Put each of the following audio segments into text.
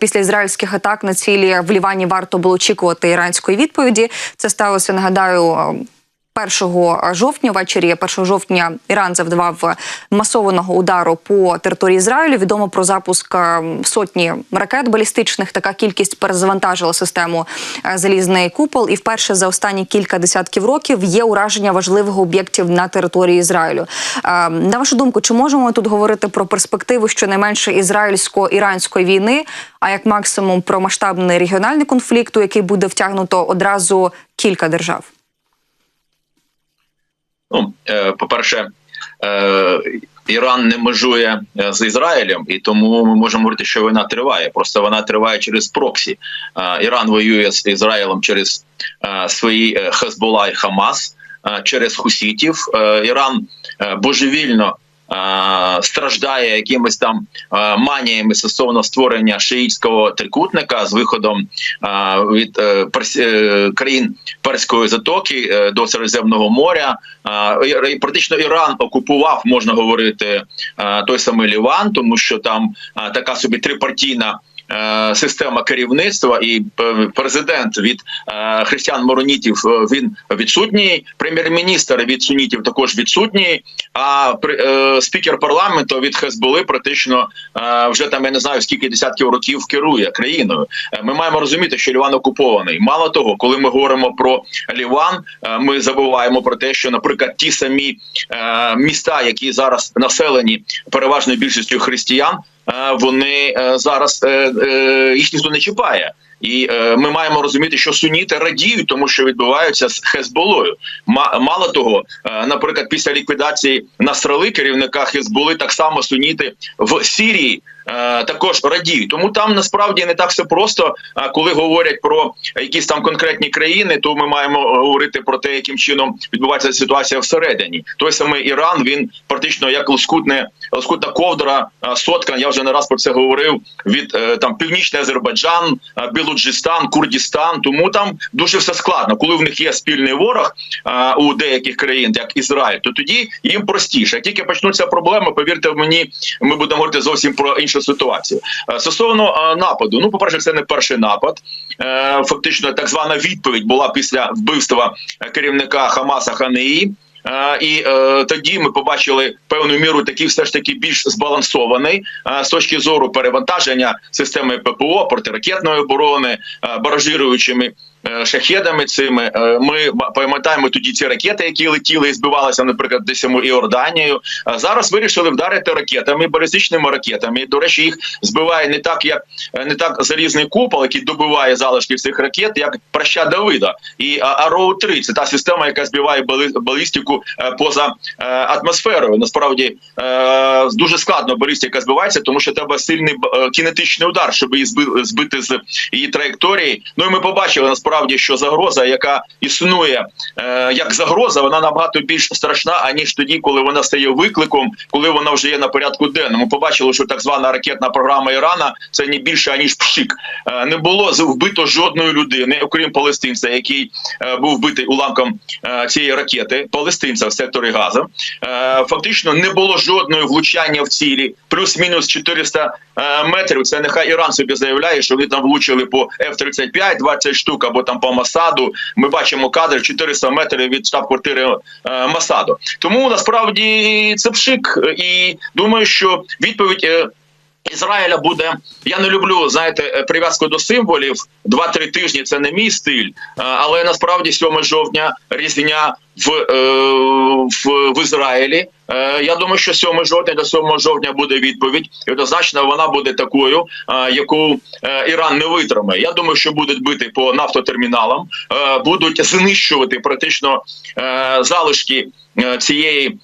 Після ізраїльських атак на цілі в Лівані варто було очікувати іранської відповіді. Це сталося. Нагадаю. Е, 1 жовтня ввечері 1 жовтня Іран завдавав масованого удару по території Ізраїлю. Відомо про запуск е, сотні ракет балістичних. Така кількість перезавантажила систему е, залізний купол. І вперше за останні кілька десятків років є ураження важливих об'єктів на території Ізраїлю. Е, На вашу думку, чи можемо ми тут говорити про перспективу щонайменше ізраїльсько-іранської війни, а як максимум про масштабний регіональний конфлікт, у який буде втягнуто одразу кілька держав? Ну, е, по-перше, е, Іран не межує е, з Ізраїлем, і тому ми можемо говорити, що війна триває. Просто вона триває через проксі. Іран воює з Ізраїлем через свої Хезбола і Хамас, через хусітів. Іран божевільно. Е, Страждає якимись там е, маніями стосовно створення шиїтського трикутника з виходом е, від країн Перської затоки до Середземного моря. Практично Іран окупував, можна говорити, той самий Ліван, тому що там така собі трипартійна. Е, Система керівництва і е, президент від е, християн-моронітів е, він відсутній. Прем'єр-міністр від сунітів також відсутній. А спікер парламенту від Хезболи практично вже там я не знаю скільки десятків років керує країною. Ми маємо розуміти, що Ліван окупований. Мало того, коли ми говоримо про Ліван, ми забуваємо про те, що, наприклад, ті самі міста, які зараз населені переважною більшістю християн, вони е, зараз е, е, їх ніхто не чіпає. І е, ми маємо розуміти, що суніти радіють, тому що відбуваються з Хезболою. Ма- мало того, е, наприклад, після ліквідації Насрали керівника Хезболи, так само суніти в Сирії е, також радіють. Тому там насправді не так все просто. А коли говорять про якісь там конкретні країни, то ми маємо говорити про те, яким чином відбувається ситуація всередині. Той самий Іран він практично як лоскутне лоскутна ковдра е, сотка. Я вже не раз про це говорив. Від е, там північний Азербайджан, е, Білуджистан, Курдістан. Тому там дуже все складно. Коли в них є спільний ворог е, у деяких країн, як Ізраїль, то тоді їм простіше. Як тільки почнуться проблеми, повірте мені, ми будемо говорити зовсім про іншу ситуацію. Е, Стосовно е, нападу, ну по перше, це не перший напад. Е, Фактично, так звана відповідь була після вбивства керівника Хамаса Ханеї. І е, тоді ми побачили певну міру такий все ж таки більш збалансований з точки зору перевантаження системи ППО, протиракетної оборони, баражируючими шахедами цими. Е, Ми пам'ятаємо тоді ці ракети, які летіли і збивалися, наприклад, десь у Іорданію. А зараз вирішили вдарити ракетами, балістичними ракетами. До речі, їх збиває не так, як е, не так залізний купол, який добиває залишки цих ракет, як праща Давида. І Ароу 3 це та система, яка збиває балістику е, поза е, атмосферою. Насправді е, дуже складно балістика збивається, тому що треба сильний е, кінетичний удар, щоб її зби- збити з її траєкторії. Ну і ми побачили насправді, що загроза, яка існує е, як загроза, вона набагато більш страшна, аніж тоді, коли вона стає викликом, коли вона вже є на порядку денному. Побачили, що так звана ракетна програма Ірана це не більше аніж пшик. Е, не було вбито жодної людини, окрім палестинця, який е, був вбитий уламком е, цієї ракети, палестинця в секторі Газа. Е, фактично не було жодної влучання в цілі, плюс-мінус 400 е, метрів. Це нехай Іран собі заявляє, що вони там влучили по F-35, 20 штук або там по Масаду. Ми бачимо кадр 400 метрів від штаб-квартири е, Масаду. Тому насправді це пшик, і думаю, що відповідь. Ізраїля буде. Я не люблю знаєте е, прив'язку до символів. Два-три тижні це не мій стиль. Е, Але насправді 7 жовтня різня в, е, в, в Ізраїлі. Я думаю, що 7 жовтня до 7 жовтня буде відповідь, і однозначно вона буде такою, яку Іран не витримає. Я думаю, що будуть бити по нафтотерміналам, будуть знищувати практично залишки цієї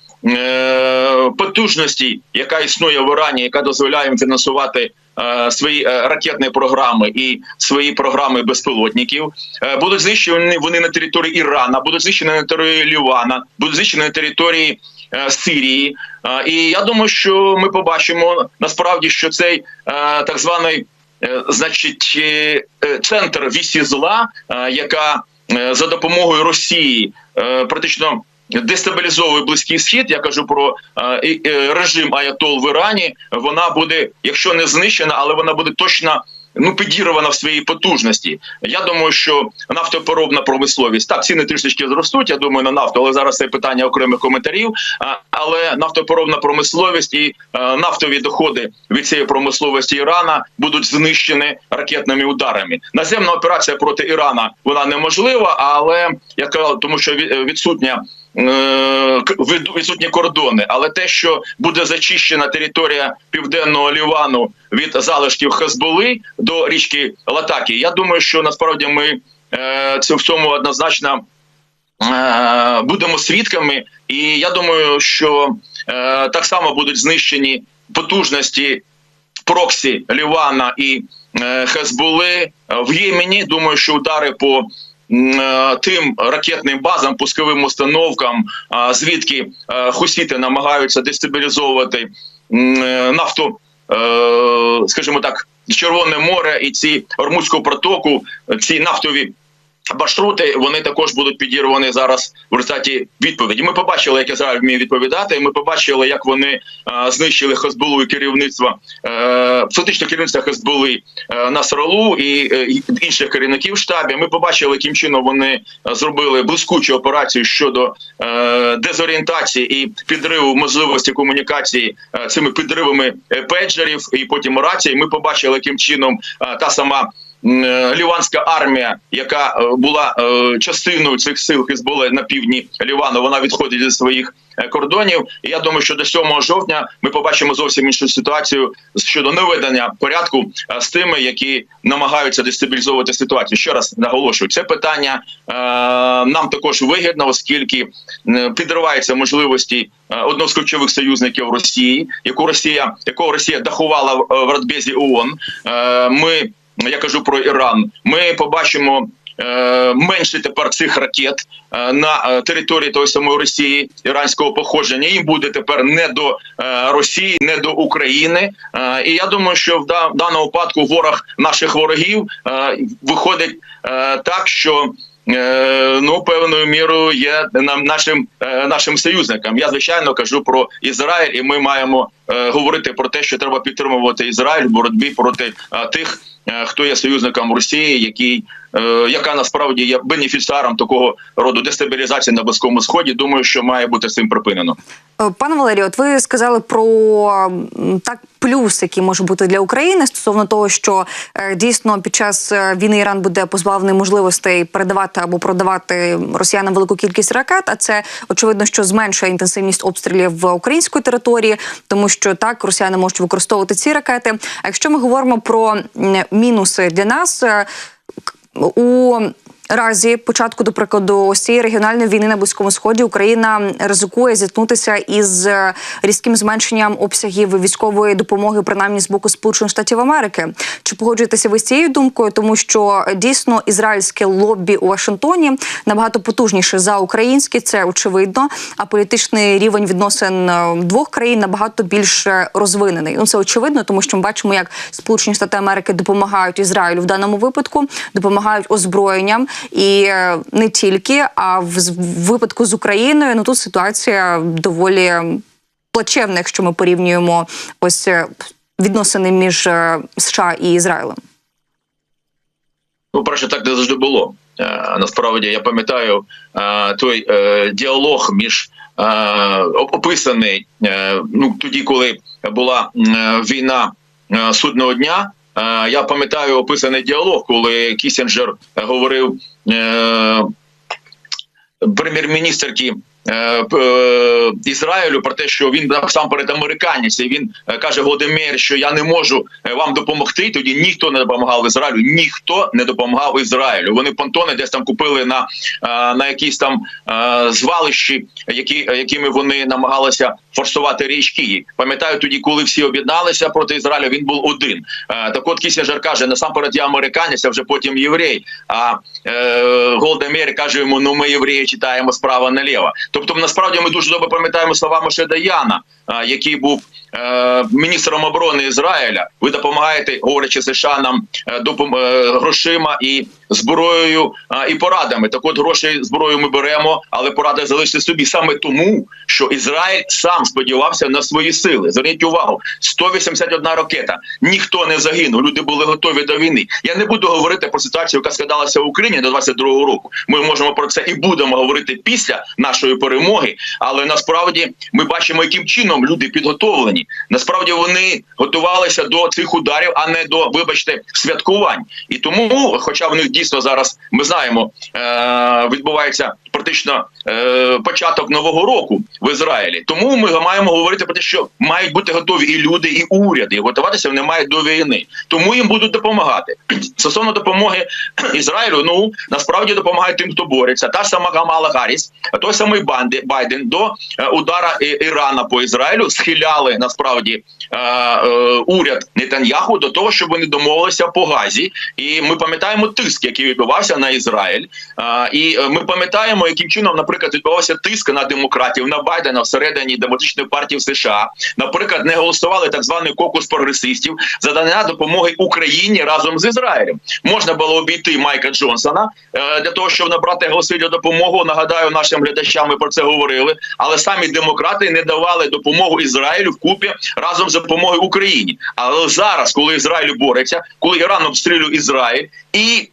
потужності, яка існує в Ірані, яка дозволяє їм фінансувати. е, Свої е, ракетні програми і свої програми безпілотників Е, будуть знищені вони на території Ірана, будуть знищені на території Лівана, будуть знищені на території е, Сирії. Е, І я думаю, що ми побачимо насправді, що цей е, так званий, е, значить, е, е, центр вісі зла, е, яка е, за допомогою Росії е, практично дестабілізовує близький схід. Я кажу про е, е, режим Аятол в Ірані. Вона буде, якщо не знищена, але вона буде точно ну підірвана в своїй потужності. Я думаю, що нафтопереробна промисловість так ціни трішечки зростуть. Я думаю, на нафту, але зараз це питання окремих коментарів. Але нафтопереробна промисловість і е, нафтові доходи від цієї промисловості Ірана будуть знищені ракетними ударами. Наземна операція проти Ірана вона неможлива, але я казав, тому що від- відсутня. Е, Відсутні кордони, але те, що буде зачищена територія південного Лівану від залишків Хезболи до річки Латакі, я думаю, що насправді ми е, це в цьому однозначно е, будемо свідками, і я думаю, що так само будуть знищені потужності проксі Лівана і Хезболи в Ємені. Думаю, що удари по тим ракетним базам, пусковим установкам, звідки е, хусіти намагаються дестабілізовувати е, нафту, е, скажімо так, Червоне море і ці Ормузьку протоку, ці нафтові маршрути вони також будуть підірвані зараз в результаті відповіді. Ми побачили, як Ізраїль вміє відповідати. Ми побачили, як вони е, знищили Хезболу і керівництво е, фактично керівництво Хезболи е, Насралу і е, інших керівників штабів. Ми побачили, яким чином вони е, зробили блискучу операцію щодо е, дезорієнтації і підриву можливості комунікації е, цими підривами е, педжерів і потім рацій. Ми побачили, яким чином е, та сама. Е, Ліванська армія, яка е, була е, частиною цих сил Хизболи на півдні Лівану, вона відходить зі своїх кордонів. І я думаю, що до 7 жовтня ми побачимо зовсім іншу ситуацію щодо наведення порядку з тими, які намагаються дестабілізовувати ситуацію. Ще раз наголошую, це питання нам також вигідно, оскільки підриваються можливості одного з ключових союзників Росії, яку Росія, якого Росія дахувала в, Радбезі ООН. Ми я кажу про Іран. Ми побачимо. е, Менше тепер цих ракет е, на е, території тої самої Росії іранського походження. Їм буде тепер не до Росії, не до України. І я думаю, що в да- даному випадку ворог наших ворогів виходить так, що ну певною мірою є нам нашим нашим союзникам. Я звичайно кажу про Ізраїль, і ми маємо говорити про те, що треба підтримувати Ізраїль в боротьбі проти тих, хто є союзником Росії, який е, яка насправді є бенефіціаром такого роду дестабілізації на близькому сході. Думаю, що має бути цим припинено. Е, Пане Валерію, от ви сказали про так плюс, який може бути для України стосовно того, що е, дійсно під час е, війни Іран буде позбавлений можливостей передавати або продавати росіянам велику кількість ракет. А це очевидно, що зменшує інтенсивність обстрілів в української території, тому що так росіяни можуть використовувати ці ракети. А якщо ми говоримо про мінуси для нас. е, у разі початку, до прикладу, ось цієї регіональної війни на близькому сході Україна ризикує зіткнутися із е, різким зменшенням обсягів військової допомоги, принаймні з боку Сполучених Штатів Америки. Чи погоджуєтеся ви з цією думкою? Тому що е, дійсно ізраїльське лобі у Вашингтоні набагато потужніше за українське, це очевидно. А політичний рівень відносин е, двох країн набагато більш розвинений. Ну це очевидно, тому що ми бачимо, як Сполучені Штати Америки допомагають Ізраїлю в даному випадку, допомагають озброєнням і е, не тільки, а в випадку з Україною ну тут ситуація доволі плачевна, якщо ми порівнюємо ось е, відносини між е, США і Ізраїлем. Ну, перше, так не завжди було. Насправді я пам'ятаю той діалог між описаний ну тоді, коли була війна судного дня. Я пам'ятаю описаний діалог, коли Кісінджер говорив е, прем'єр-міністерки е, е, Ізраїлю про те, що він насамперед американець, і він каже Володимир, що я не можу вам допомогти. Тоді ніхто не допомагав Ізраїлю, ніхто не допомагав Ізраїлю. Вони понтони десь там купили на, на якісь там звалищі, які, якими вони намагалися форсувати річки. Пам'ятаю тоді, коли всі об'єдналися проти Ізраїля, він був один. Е, так от Кісінджер каже: насамперед я американець, а вже потім єврей. А е, Голдемір каже йому: ну ми євреї читаємо справа наліво. Тобто, насправді ми дуже добре пам'ятаємо слова Моше Даяна, е, який був е, міністром оборони Ізраїля. Ви допомагаєте, говорячи США нам допом- грошима і зброєю а, і порадами. Так от грошей зброю ми беремо, але поради залишити собі саме тому, що Ізраїль сам сподівався на свої сили. Зверніть увагу, 181 ракета. Ніхто не загинув. Люди були готові до війни. Я не буду говорити про ситуацію, яка складалася в Україні до 22-го року. Ми можемо про це і будемо говорити після нашої перемоги. Але насправді ми бачимо, яким чином люди підготовлені. Насправді вони готувалися до цих ударів, а не до, вибачте, святкувань. І тому, хоча в них дійсно зараз ми знаємо, е- відбувається практично е- початок нового року в Ізраїлі. Тому ми маємо говорити про те, що мають бути готові і люди, і уряди. І готуватися вони мають до війни. Тому їм будуть допомагати. Стосовно допомоги Ізраїлю, ну насправді допомагає тим, хто бореться. Та сама Камала Гарріс, той самий Банди Байден до е, удара Ірана по Ізраїлю схиляли насправді уряд Нетаньяху до того, щоб вони домовилися по газі. І ми пам'ятаємо тиск, який відбувався на Ізраїль. Е, і е, ми пам'ятаємо, яким чином, наприклад, відбувався тиск на демократів на Байдена всередині демократичної партії в США. Наприклад, не голосували так званий кокус прогресистів за надання допомоги Україні разом з Ізраїлем. Можна було обійти Майка Джонсона е, для того, щоб набрати голоси для допомоги. Нагадаю, нашим глядачам ми про це говорили. Але самі демократи не давали допомогу Ізраїлю вкупі разом з допомогою Україні. Але зараз, коли Ізраїль бореться, коли Іран обстрілює Ізраїль, і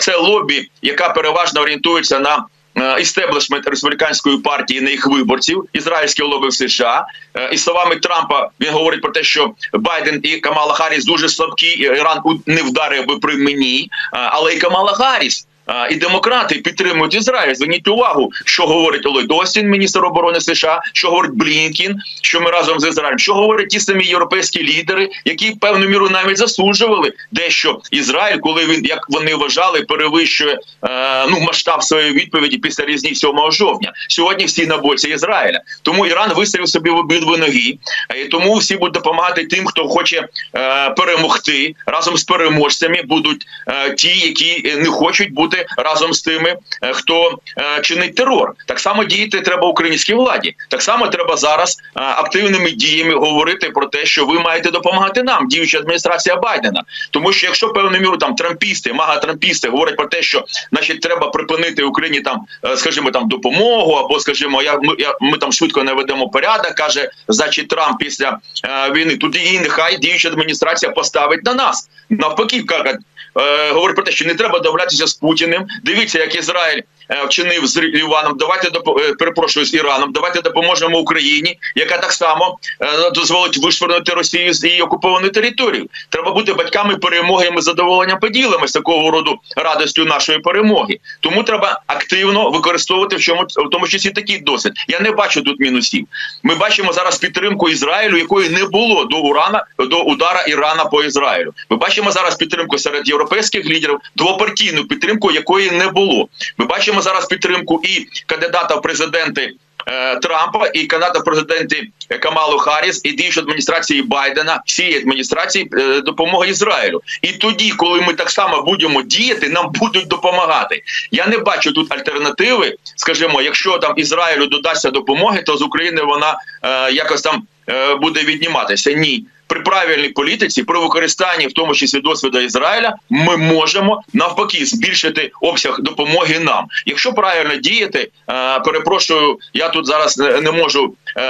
це лобі, яка переважно орієнтується на е, істеблішмент республіканської партії на їх виборців, ізраїльське лоби в США. Е, І словами Трампа він говорить про те, що Байден і Камала Харріс дуже слабкі, Іран не вдарив би при мені, Е, але і Камала Харріс. Е, І демократи підтримують Ізраїль. Зверніть увагу, що говорить Олег Остін, міністр оборони США, що говорить Блінкін, що ми разом з Ізраїлем, що говорять ті самі європейські лідери, які певну міру навіть засуджували дещо Ізраїль, коли він як вони вважали, перевищує е, ну масштаб своєї відповіді після різні 7 жовтня. Сьогодні всі на боці Ізраїля. Тому Іран виставив собі в обидві ноги, Е, і тому всі будуть допомагати тим, хто хоче е, перемогти разом з переможцями. Будуть е, ті, які не хочуть бути разом з тими, е, хто е, чинить терор. Так само діяти треба українській владі. Так само треба зараз е, активними діями говорити про те, що ви маєте допомагати нам, діюча адміністрація Байдена. Тому що якщо певною міру там трампісти, мага-трампісти говорять про те, що значить треба припинити Україні там, скажімо, там допомогу, або скажімо, я ми, я, ми там швидко наведемо порядок, каже, значить Трамп після е, війни. Тут і нехай діюча адміністрація поставить на нас. Навпаки, кажуть, е, говорить про те, що не треба домовлятися з Путіним. Дивіться, як Ізраїль вчинив з Ліваном. Давайте е, перепрошую з Іраном. Давайте допоможемо Україні, яка так само е, дозволить вишвернути Росію з її окупованої території. Треба бути батьками перемоги. і Ми задоволенням поділимося такого роду радістю нашої перемоги. Тому треба активно використовувати в чому в тому числі такий досвід. Я не бачу тут мінусів. Ми бачимо зараз підтримку Ізраїлю, якої не було до урана до удара Ірана по Ізраїлю. Ми бачимо зараз підтримку серед європейських лідерів, двопартійну підтримку, якої не було. Ми бачимо зараз підтримку і кандидата в президенти. е, Трампа і кандидата в президенти Камалу Харріс і діючої адміністрації Байдена, всієї адміністрації е, допомога Ізраїлю. І тоді, коли ми так само будемо діяти, нам будуть допомагати. Я не бачу тут альтернативи. Скажімо, якщо там Ізраїлю додасться допомоги, то з України вона е, якось там е, буде відніматися. Ні. При правильній політиці, при використанні, в тому числі досвіду Ізраїля, ми можемо навпаки збільшити обсяг допомоги нам. Якщо правильно діяти, е, перепрошую, я тут зараз не, можу е,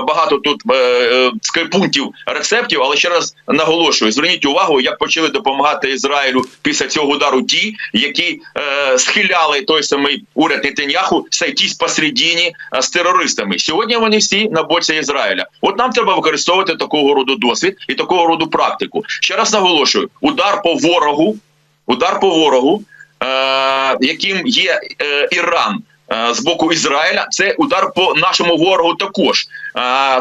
багато тут е, е, пунктів рецептів, але ще раз наголошую: зверніть увагу, як почали допомагати Ізраїлю після цього удару ті, які схиляли той самий уряд Нетаньяху сойтись посередині з терористами. Сьогодні вони всі на боці Ізраїля. От нам треба використовувати такого роду досвід і такого роду практику. Ще раз наголошую: удар по ворогу, удар по ворогу, е, яким є е, Іран. Е, З боку Ізраїля це удар по нашому ворогу також.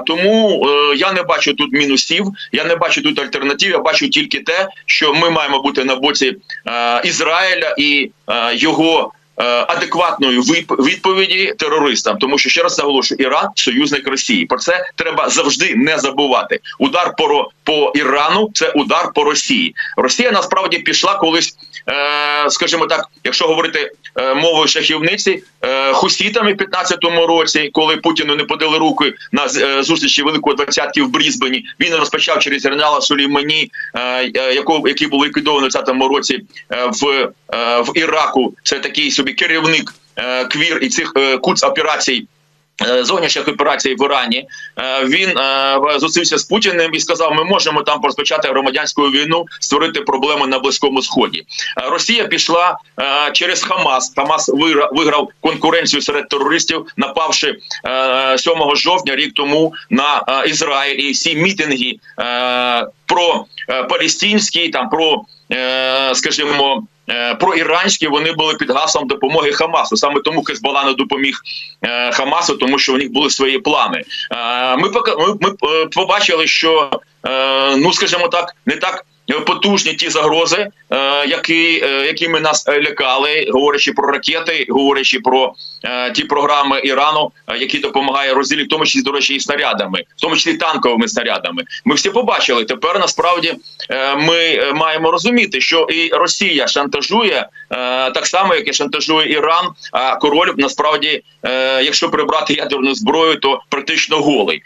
Тому е, я не бачу тут мінусів, я не бачу тут альтернатив. Я бачу тільки те, що ми маємо бути на боці е, Ізраїля і е, його е, адекватної відповіді терористам, тому що ще раз наголошую, Іран союзник Росії. Про це треба завжди не забувати. Удар по по Ірану це удар по Росії. Росія насправді пішла колись е, скажімо так, якщо говорити е, мовою шахівниці, е, хусітами в 15-му році, коли Путіну не подали руки на е, зустрічі Великої двадцятки в Брізбені, він розпочав через генерала Сулеймані, е, е, який був ліквідований в 20-му році е, в, е, в Іраку. Це такий собі керівник е, квір і цих е, куц операцій. Е, Зовнішніх операцій в Ірані Е, він е, зустрівся з Путіним і сказав: ми можемо там розпочати громадянську війну, створити проблеми на близькому сході. Росія пішла через Хамас. Хамас вигра- виграв конкуренцію серед терористів, напавши е, 7 жовтня рік тому на Ізраїль і всі мітинги про палестинські, там про, скажімо. Е, Про іранські вони були під гаслом допомоги Хамасу. Саме тому Хезбола не допоміг е, Хамасу, тому що у них були свої плани. Е, Ми ми, побачили, що ну скажімо так, не так. Потужні ті загрози, е, які, е, якими нас е, лякали, говорячи про ракети, говорячи про ті програми Ірану, які допомагає розділі, в тому числі до речі, і снарядами, в тому числі танковими снарядами. Ми всі побачили. Тепер насправді ми маємо розуміти, що і Росія шантажує так само, як і шантажує Іран. А король насправді, якщо прибрати ядерну зброю, то практично голий.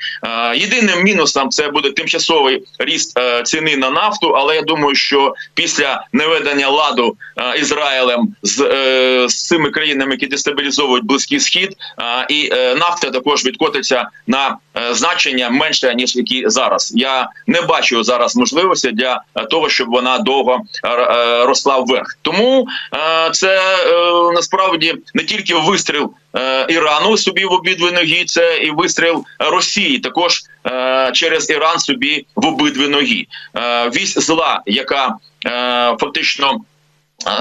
Єдиним мінусом це буде тимчасовий ріст ціни на нафту. Але я думаю, що після наведення ладу е, Ізраїлем з, е, з цими країнами, які дестабілізовують близький схід, е, і е, нафта також відкотиться на е, значення менше ніж які зараз. Я не бачу зараз можливості для того, щоб вона довго е, е, росла вверх. Тому е, це е, насправді не тільки вистріл Ірану собі в обидві ноги, це і вистріл Росії також е, через Іран собі в обидві ноги. Е, вісь зла, яка е, фактично.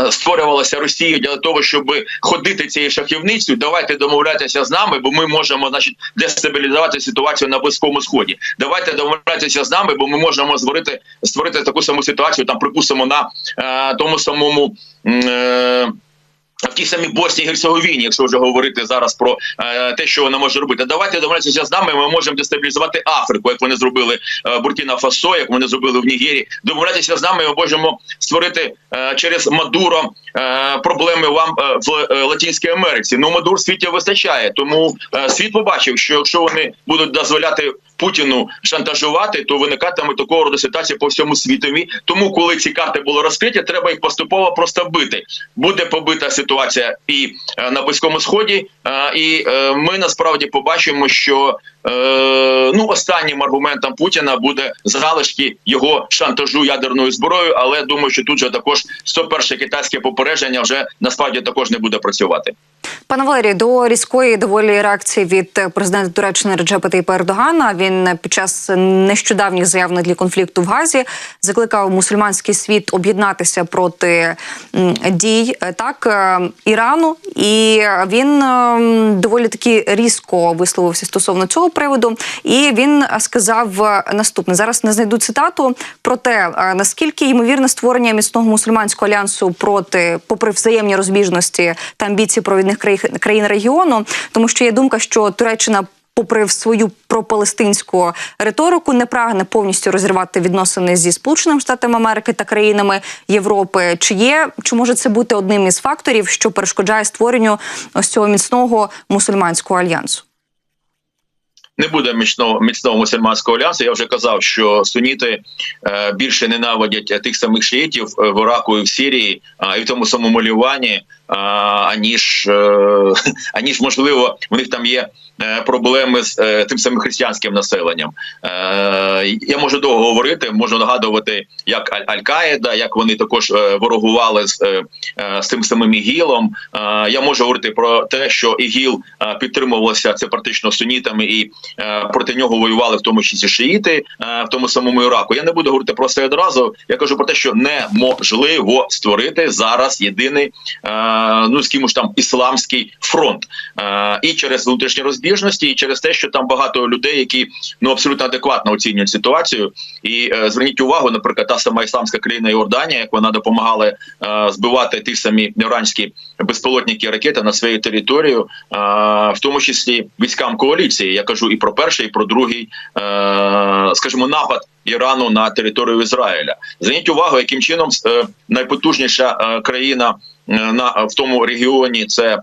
е, Створювалася Росією для того, щоб ходити цією шахівницею. Давайте домовлятися з нами, бо ми можемо, значить, дестабілізувати ситуацію на близькому сході. Давайте домовлятися з нами, бо ми можемо створити створити таку саму ситуацію. Там припустимо на е, тому самому. Е, в тій самій Боснії і Герцеговіні, якщо вже говорити зараз про е, те, що вона може робити, давайте домовлятися з нами. Ми можемо дестабілізувати Африку, як вони зробили е, Буркіна Фасо, як вони зробили в Нігері. Домовлятися з нами. Ми можемо створити е, через Мадуро е, проблеми вам е, в е, Латинській Америці. Ну Мадур світі вистачає. Тому світ побачив, що якщо вони будуть дозволяти Путіну шантажувати, то виникатиме такого роду ситуація по всьому світові. Тому, коли ці карти були розкриті, треба їх поступово просто бити. Буде побита ситуація і е, на близькому сході, е, і е, ми насправді побачимо, що ну останнім аргументом Путіна буде залишки його шантажу ядерною зброєю. Але думаю, що тут же також 101 китайське попередження вже насправді також не буде працювати. Пане Валерію, до різкої доволі реакції від президента Туреччини Реджепа Тейпа Ердогана. Він під час нещодавніх заяв на тлі конфлікту в Газі закликав мусульманський світ об'єднатися проти дій так е, Ірану, і він е, доволі таки різко висловився стосовно цього приводу. І він сказав е, наступне: зараз не знайду цитату про те, наскільки ймовірне створення міцного мусульманського альянсу проти, попри взаємні розбіжності та амбіції провідних країн країн регіону, тому що є думка, що Туреччина. Попри свою пропалестинську риторику, не прагне повністю розірвати відносини зі Сполученими Штатами Америки та країнами Європи. Чи є чи може це бути одним із факторів, що перешкоджає створенню ось цього міцного мусульманського альянсу? Не буде міцного міцного мусульманського альянсу. Я вже казав, що суніти е, більше ненавидять тих самих шиїтів е, в Іраку і в Сирії, а і в тому самому Лівані, аніж е, аніж можливо, у них там є. Е, Проблеми з е, тим самим християнським населенням. Е, я можу довго говорити, можу нагадувати, як Аль- Аль-Каїда, як вони також ворогували з, з тим самим ІГІЛом. Я можу говорити про те, що ІГІЛ підтримувався це практично сунітами, і проти нього воювали в тому числі шиїти в тому самому Іраку. Я не буду говорити про це одразу. Я кажу про те, що неможливо створити зараз єдиний ну з кимось там ісламський фронт, і через внутрішні розбіжності, розбіжності і через те, що там багато людей, які ну абсолютно адекватно оцінюють ситуацію. І е, зверніть увагу, наприклад, та сама ісламська країна Йорданія, як вона допомагала е, збивати ті самі іранські безпілотники ракети на свою територію, е, в тому числі військам коаліції. Я кажу і про перший, і про другий, е, скажімо, напад Ірану на територію Ізраїля. Зверніть увагу, яким чином е, найпотужніша е, країна на в тому регіоні це.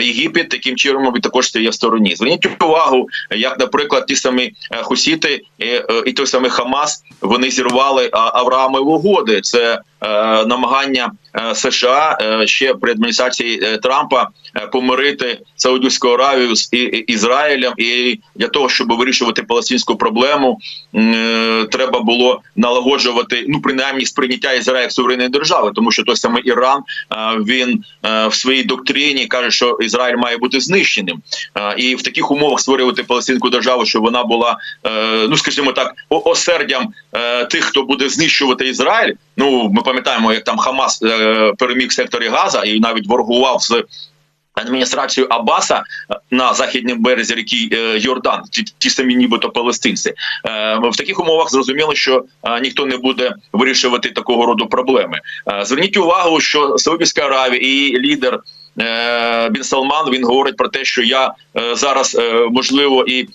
Єгипет таким чином мабуть, також стає в стороні. Зверніть увагу, як, наприклад, ті самі е, хусіти і, е, той самий Хамас вони зірвали Авраамові угоди. Це е, намагання е, США е, ще при адміністрації е, Трампа е, помирити Саудівську Аравію з Ізраїлем, і для того, щоб вирішувати палестинську проблему, е, треба було налагоджувати ну принаймні сприйняття Ізраїля як суверенної держави, тому що той самий Іран е, він е, в своїй доктрині каже, що Ізраїль має бути знищеним, Е, і в таких умовах створювати палестинську державу, щоб вона була, е, ну скажімо так, осердям е, тих, хто буде знищувати Ізраїль. Ну ми пам'ятаємо, як там Хамас е, переміг в секторі Газа і навіть воргував з. Адміністрацію Аббаса е, на західному березі ріки е, Йордан, ті, ті самі нібито палестинці, Е, в таких умовах зрозуміло, що ніхто не буде вирішувати такого роду проблеми. Зверніть увагу, що Саудівська Аравія і лідер Бін Салман він говорить про те, що я зараз можливо і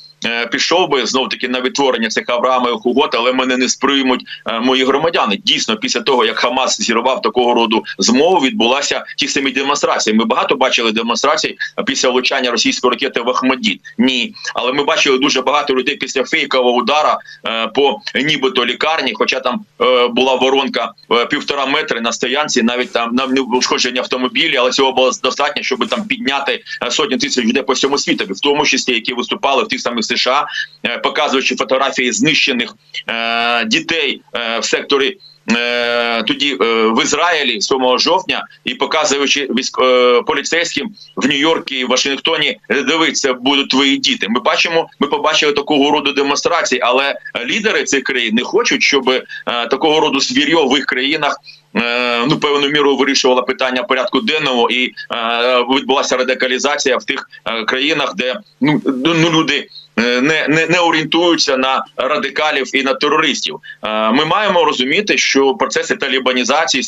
пішов би знов таки на відтворення цих Авраамових угод, але мене не сприймуть е, мої громадяни. Дійсно, після того як Хамас зірвав такого роду змову, відбулася ті самі демонстрації. Ми багато бачили демонстрацій після влучання російської ракети в Ахмадіт. Ні, але ми бачили дуже багато людей після фейкового удара е, по нібито лікарні, хоча там е, була воронка е, півтора метри на стоянці, навіть там нам не ушкоджені автомобілі, але цього було достатньо, щоб там підняти е, сотні тисяч людей по всьому світу, в тому числі які виступали в тих самих США, е, показуючи фотографії знищених е, дітей е, в секторі. Тоді в Ізраїлі 7 жовтня і показуючи військ поліцейським в Нью-Йорку і Вашингтоні, дивиться, будуть твої діти. Ми бачимо, ми побачили такого роду демонстрації, але лідери цих країн не хочуть, щоб такого роду звір'я в їх країнах. Ну, певною мірою вирішувала питання порядку денного, і відбулася радикалізація в тих країнах, де ну, ну люди не, не, не орієнтуються на радикалів і на терористів. Е, Ми маємо розуміти, що процеси талібанізації,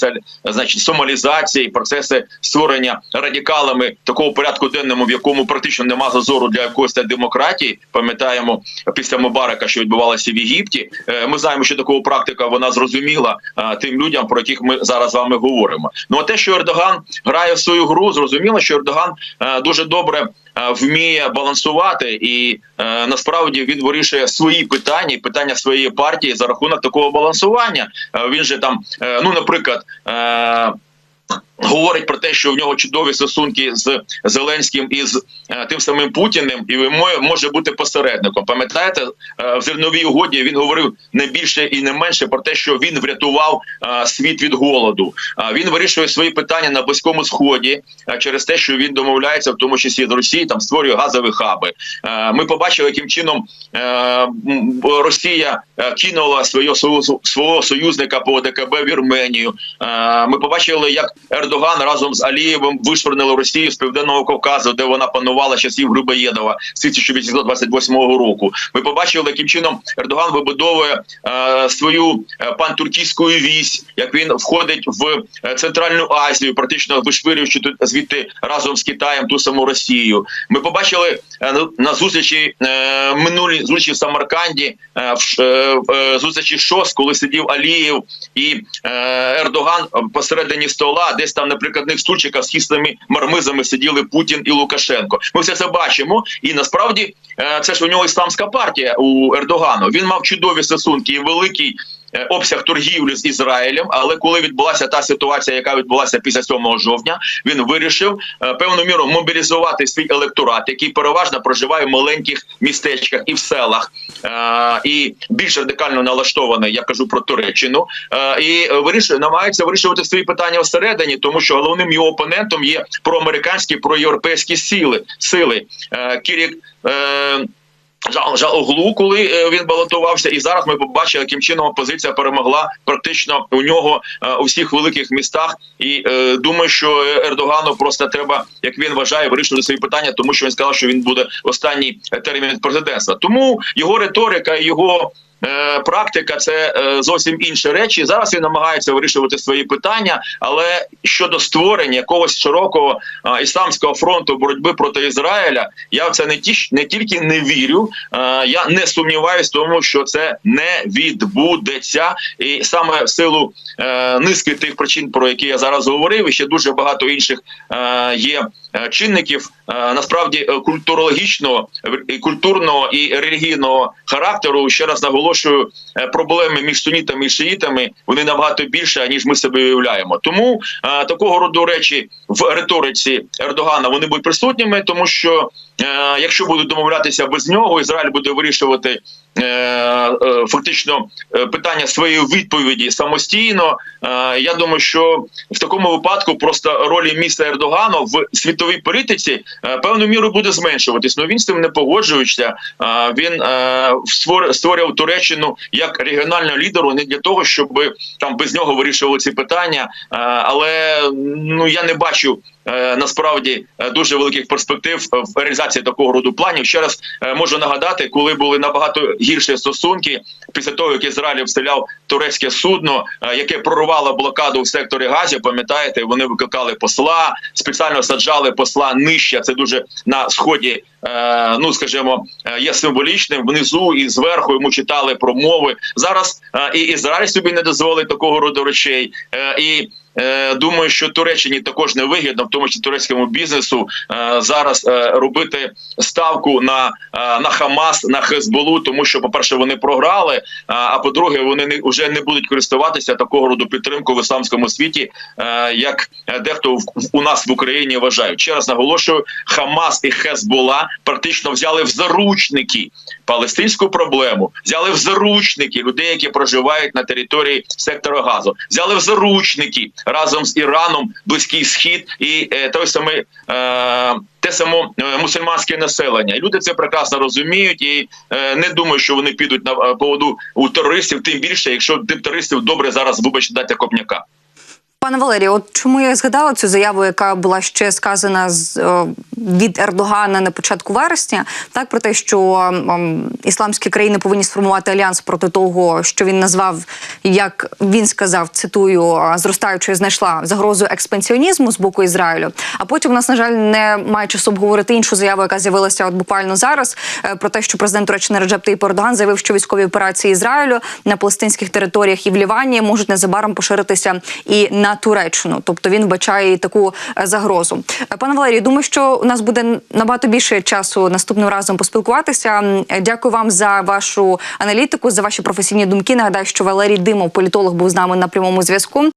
значить сомалізації, процеси створення радикалами такого порядку денному, в якому практично нема зазору для якоїсь демократії. Пам'ятаємо після Мубарака, що відбувалося в Єгипті. Е, Ми знаємо, що такого практика вона зрозуміла е, тим людям, про яких ми зараз з вами говоримо. Ну а те, що Ердоган грає в свою гру, зрозуміло, що Ердоган е, дуже добре е, вміє балансувати, і е, насправді він вирішує свої питання, питання своєї партії за рахунок такого балансування. Е, Він же там, е, ну наприклад. Говорить про те, що в нього чудові стосунки з Зеленським і з е, тим самим Путіним, і може бути посередником. Пам'ятаєте, е, в зерновій угоді він говорив не більше і не менше про те, що він врятував е, світ від голоду. Він вирішує свої питання на близькому сході через те, що він домовляється, в тому числі з Росією, там створює газові хаби. Ми побачили, яким чином Росія кинула свого свого- союзника по ОДКБ Вірменію. Е, Ми побачили, як Ердоган разом з Алієвим вишвернили Росію з південного Кавказу, де вона панувала часів Грибоєдова з 1828 року. Ми побачили, яким чином Ердоган вибудовує е, свою е, пантуркійську вісь, як він входить в е, центральну Азію, практично вишвирюючи тут звідти разом з Китаєм ту саму Росію. Ми побачили е, на- зустрічі е, минулі зустрічі в Самарканді, е, в зустрічі ШОС, коли сидів Алієв і Ердоган посередині стола, десь там на прикладних стульчиках з хісними мармизами сиділи Путін і Лукашенко. Ми все це бачимо, і насправді е, це ж у нього ісламська партія у Ердогану. Він мав чудові стосунки і великий. Е, Обсяг торгівлі з Ізраїлем, але коли відбулася та ситуація, яка відбулася після 7 жовтня, він вирішив е, певну міру мобілізувати свій електорат, який переважно проживає в маленьких містечках і в селах, е, і більш радикально налаштований, я кажу про Туреччину, і вирішує намагається вирішувати свої питання всередині, тому що головним його опонентом є проамериканські проєвропейські сили сили. Кірік Жал, жал коли е, він балотувався, і зараз ми побачили, яким чином опозиція перемогла практично у нього е, у всіх великих містах. І е, думаю, що Ердогану просто треба, як він вважає, вирішити свої питання, тому що він сказав, що він буде останній термін президентства. Тому його риторика, його е, практика це е, зовсім інші речі. Зараз він намагається вирішувати свої питання, але щодо створення якогось широкого е, ісламського фронту боротьби проти Ізраїля, я в це не ті не тільки не вірю, я не сумніваюсь, тому що це не відбудеться, і саме в силу низки тих причин, про які я зараз говорив, і ще дуже багато інших є чинників. Насправді культурологічного, культурного і релігійного характеру. Ще раз наголошую, е, проблеми між сунітами і шиїтами вони набагато більше ніж ми себе уявляємо. Тому е, такого роду речі в риториці Ердогана вони будуть присутніми, тому що е, якщо будуть домовлятися без нього, Ізраїль буде вирішувати. Е, е, Фактично е, питання своєї відповіді самостійно. Я думаю, що в такому випадку просто ролі міста Ердогану в світовій політиці певну міру буде зменшуватись. Ну він з цим не погоджується. Він створ- створював Туреччину як регіонального лідеру не для того, щоб там без нього вирішували ці питання. Але ну я не бачу. Е, Насправді е, дуже великих перспектив в реалізації такого роду планів. Ще раз е, можу нагадати, коли були набагато гірші стосунки після того, як Ізраїль обстріляв турецьке судно, яке прорвало блокаду в секторі Газі. Пам'ятаєте, вони викликали посла, спеціально саджали посла нижче. Це дуже на сході. Е, Ну скажімо, е, є символічним внизу і зверху йому читали промови. Зараз е, і Ізраїль собі не дозволить такого роду речей. І Думаю, що Туреччині також не вигідно, в тому числі турецькому бізнесу зараз робити ставку на, на Хамас, на Хезболу, тому що, по-перше, вони програли. А по-друге, вони не вже не будуть користуватися такого роду підтримкою в ісламському світі, як дехто в, у нас в Україні вважають. Ще раз наголошую: Хамас і Хезбола практично взяли в заручники палестинську проблему, взяли в заручники людей, які проживають на території сектора Газу, взяли в заручники разом з Іраном Близький Схід і е, той самий. Е, те саме мусульманське населення, люди це прекрасно розуміють, і е, не думаю, що вони підуть на е, поводу у терористів, тим більше, якщо тим терористів добре зараз вибачте дати копняка. Пане Валерію, от чому я згадала цю заяву, яка була ще сказана з е, від Ердогана на початку вересня, так про те, що ем, ісламські країни повинні сформувати альянс проти того, що він назвав, як він сказав, цитую, зростаючою знайшла загрозу експансіонізму з боку Ізраїлю. А потім у нас, на жаль, немає часу обговорити іншу заяву, яка з'явилася от буквально зараз, е, про те, що президент Туреччини Реджеп Таyyip Ердоган заявив, що військові операції Ізраїлю на палестинських територіях і в Лівані можуть незабаром поширитися і на Туреччину. Тобто він вбачає таку е, загрозу. Е, Пане Валерію, думаю, що у нас буде набагато більше часу наступним разом поспілкуватися. Е, Дякую вам за вашу аналітику, за ваші професійні думки. Нагадаю, що Валерій Димов, політолог, був з нами на прямому зв'язку.